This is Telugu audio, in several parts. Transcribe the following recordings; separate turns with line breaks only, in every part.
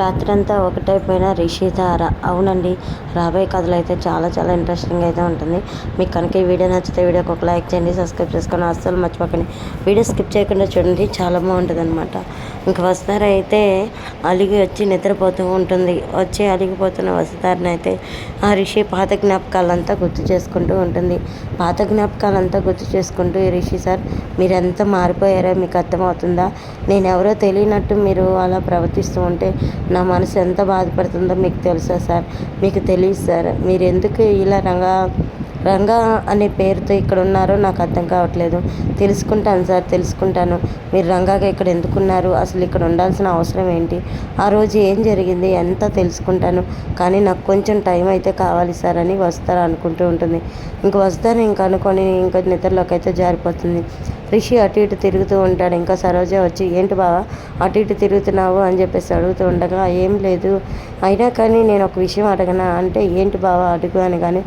రాత్రంతా ఒకటైపోయిన రిషిధార. అవునండి రాబోయే కథలు అయితే చాలా చాలా ఇంట్రెస్టింగ్ అయితే ఉంటుంది. మీకు కనుక ఈ వీడియో నచ్చితే వీడియోకి ఒక లైక్ చేయండి సబ్స్క్రైబ్ చేసుకొని అస్సలు మర్చిపోకండి. వీడియో స్కిప్ చేయకుండా చూడండి చాలా బాగుంటుంది అనమాట ఇంక వస్తార అయితే అలిగి వచ్చి నిద్రపోతూ ఉంటుంది. వచ్చి అలిగిపోతున్న వస్తారని అయితే ఆ రిషి పాత జ్ఞాపకాలంతా గుర్తు చేసుకుంటూ ఉంటుంది. పాత జ్ఞాపకాలంతా గుర్తు చేసుకుంటూ ఈ రిషి సార్ మీరెంత మారిపోయారో మీకు అర్థమవుతుందా? నేను ఎవరో తెలియనట్టు మీరు అలా ప్రవర్తిస్తూ ఉంటే నా మనసు ఎంత బాధపడుతుందో మీకు తెలుసా సార్? మీకు తెలియదు సార్. మీరు ఎందుకు ఇలా రంగా రంగా అనే పేరుతో ఇక్కడ ఉన్నారో నాకు అర్థం కావట్లేదు. తెలుసుకుంటాను సార్ తెలుసుకుంటాను. మీరు రంగాగా ఇక్కడ ఎందుకున్నారు? అసలు ఇక్కడ ఉండాల్సిన అవసరం ఏంటి? ఆ రోజు ఏం జరిగింది? ఎంత తెలుసుకుంటాను. కానీ నాకు కొంచెం టైం అయితే కావాలి సార్ అని వస్తారు అనుకుంటూ ఉంటుంది. ఇంక వస్తారు ఇంక అనుకొని ఇంకా నిద్రలోకి అయితే జారిపోతుంది. రిషి అటు ఇటు తిరుగుతూ ఉంటాడు. ఇంకా సరోజ వచ్చి ఏంటి బావా అటు ఇటు తిరుగుతున్నావు? అని చెప్పేసి అడుగుతూ ఉండగా ఏం లేదు. అయినా కానీ నేను ఒక విషయం అడగనా? అంటే ఏంటి బావా అడుగు అని కానీ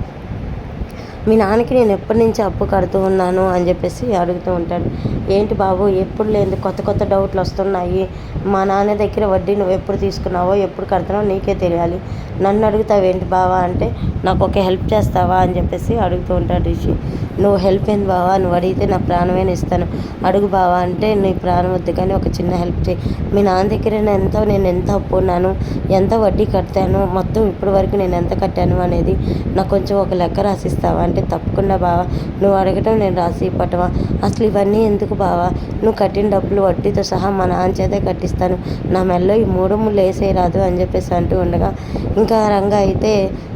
మీ నాన్నకి నేను ఎప్పటి నుంచి అప్పు కడుతూ ఉన్నాను అని చెప్పేసి అడుగుతూ ఉంటాడు. ఏంటి బాబు ఎప్పుడు లేదు కొత్త కొత్త డౌట్లు వస్తున్నాయి. మా నాన్న దగ్గర వడ్డీ నువ్వు ఎప్పుడు తీసుకున్నావో ఎప్పుడు కడుతున్నావో నీకే తెలియాలి. నన్ను అడుగుతావు ఏంటి బావా అంటే నాకు ఒక హెల్ప్ చేస్తావా అని చెప్పేసి అడుగుతూ ఉంటాడు రిషి. నువ్వు హెల్ప్ ఏంది బావా? నువ్వు అడిగితే నా ప్రాణమైన ఇస్తాను. అడుగు బావా అంటే నీ ప్రాణం వద్దు కానీ ఒక చిన్న హెల్ప్ చేయి. మీ నాన్న దగ్గర ఎంత నేను ఎంత అప్పు ఉన్నాను ఎంత వడ్డీ కట్టాను మొత్తం ఇప్పటి వరకు నేను ఎంత కట్టాను అనేది నాకు కొంచెం ఒక లెక్క రాసిస్తావా అంటే తప్పకుండా బావా. నువ్వు అడగటం నేను రాసి ఇవ్వటమా అసలు ఇవన్నీ ఎందుకు బావా? నువ్వు కట్టిన డబ్బులు వడ్డీతో సహా మా నాన్న చేతే కట్టిస్తాను. నా మెల్లో ఈ మూడు ముళ్ళు వేసేయరాదు అని చెప్పేసి అంటూ ఉండగా ఇంకా రంగా అయితే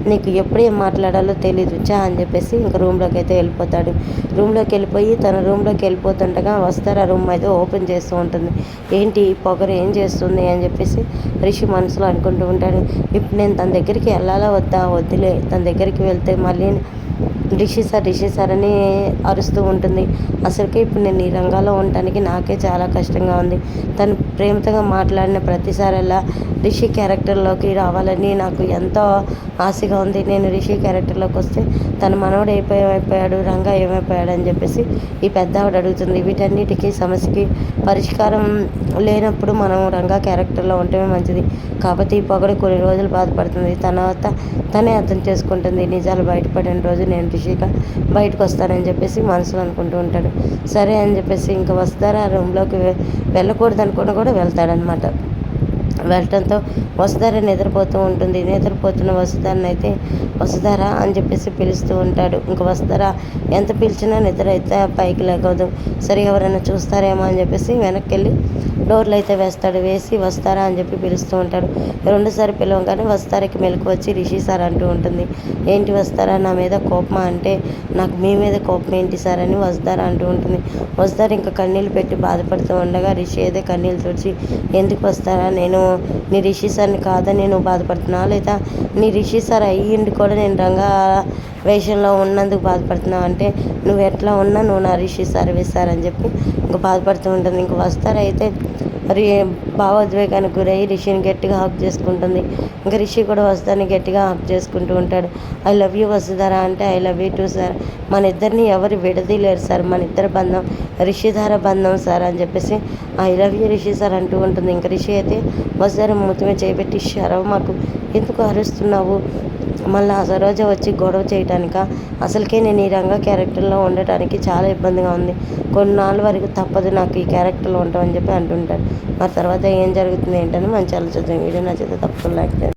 నీకు ఎప్పుడు ఏం మాట్లాడాలో తెలియదు చా అని చెప్పేసి ఇంకా రూమ్లోకి అయితే వెళ్ళిపోతాడు. రూమ్లోకి వెళ్ళిపోయి తన రూమ్లోకి వెళ్ళిపోతుండగా వస్తారు ఆ రూమ్ అయితే ఓపెన్ చేస్తూ ఉంటుంది. ఏంటి పొగరు ఏం చేస్తుంది అని చెప్పేసి రిషి మనసులో అనుకుంటూ ఉంటాడు. ఇప్పుడు నేను తన దగ్గరికి వెళ్ళాలా వద్దా? వద్దులే. తన దగ్గరికి వెళ్తే మళ్ళీ రిషి సార్ రిషి సార్ అని అరుస్తూ ఉంటుంది. అసలుకే ఇప్పుడు నేను ఈ రంగంలో ఉండటానికి నాకే చాలా కష్టంగా ఉంది. తను ప్రేమతగా మాట్లాడిన ప్రతిసారల్లా రిషి క్యారెక్టర్లోకి రావాలని నాకు ఎంతో ఆశగా ఉంది. నేను రిషి క్యారెక్టర్లోకి వస్తే తన మనవడు అయిపోయాడు రంగా ఏమైపోయాడు అని చెప్పేసి ఈ పెద్ద ఆవిడ అడుగుతుంది. వీటన్నిటికీ సమస్యకి పరిష్కారం లేనప్పుడు మనం రంగా క్యారెక్టర్లో ఉండటమే మంచిది. కాబట్టి ఈ పొగడు కొన్ని రోజులు బాధపడుతుంది. తర్వాత తనే అర్థం చేసుకుంటుంది. నిజాలు బయటపడిన రోజు నేను రిషిగా బయటకు వస్తారని చెప్పేసి మనసులో అనుకుంటూ ఉంటాడు. సరే అని చెప్పేసి ఇంకా వస్తారా? రూమ్లోకి వెళ్ళకూడదు అనుకుని కూడా వెళ్తాడనమాట వెళ్ళటంతో వసుధార నిద్రపోతూ ఉంటుంది. నిద్రపోతున్న వసుధారని అయితే వసుధార అని చెప్పేసి పిలుస్తూ ఉంటాడు. ఇంకా వసుధార ఎంత పిలిచినా నిద్ర అయితే పైకి లేకదు సరే ఎవరైనా చూస్తారేమో అని చెప్పేసి వెనక్కి వెళ్ళి డోర్లు అయితే వేస్తాడు. వేసి వస్తారా అని చెప్పి పిలుస్తూ ఉంటాడు. రెండుసారి పిలవగానే వస్తారకి మెలకు వచ్చి రిషి సార్ అంటూ ఉంటుంది. ఏంటి వస్తారా నా మీద కోపమా? అంటే నాకు మీ మీద కోపం ఏంటి సార్? అని వస్తారా అంటూ ఉంటుంది. వస్తారు ఇంకా కన్నీళ్ళు పెట్టి బాధపడుతూ ఉండగా రిషి అయితే కన్నీళ్ళు తుడిచి ఎందుకు వస్తారా నేను నీ రిషి సార్ని కాదని నేను బాధపడుతున్నా లేదా నీ రిషి సార్ అయ్యిండి కూడా నేను రంగా వేషంలో ఉన్నందుకు బాధపడుతున్నావు? అంటే నువ్వు ఎట్లా ఉన్నా నువ్వు నా రిషి సార్ వేశారని చెప్పి ఇంక బాధపడుతూ ఉంటుంది. ఇంక వస్తారైతే మరి భావోద్వేగానికి గురయ్యి రిషిని గట్టిగా హక్ చేసుకుంటుంది. ఇంకా రిషి కూడా వస్తాని గట్టిగా హక్ చేసుకుంటూ ఉంటాడు. ఐ లవ్ యూ వసుధారా అంటే I love you too sir. మన ఇద్దరిని ఎవరు విడదీలేరు సార్. మన ఇద్దరు బంధం రిషిధార బంధం సార్ అని చెప్పేసి I love you Rishi sir అంటూ ఉంటుంది. ఇంకా రిషి అయితే వసుధార మూతమే చేపెట్టి షరవ మాకు ఎందుకు అరుస్తున్నావు? మళ్ళీ ఆ సరోజ వచ్చి గొడవ చేయటానిక? అసలుకే నేను ఈ రంగ క్యారెక్టర్లో ఉండటానికి చాలా ఇబ్బందిగా ఉంది. కొన్నాళ్ళ వరకు తప్పదు నాకు ఈ క్యారెక్టర్లో ఉంటామని చెప్పి అంటుంటాడు. మరి తర్వాత ఏం జరుగుతుంది ఏంటని మంచి ఆలోచిద్దాం. వీడియో నచ్చితే తప్పకుండా లైక్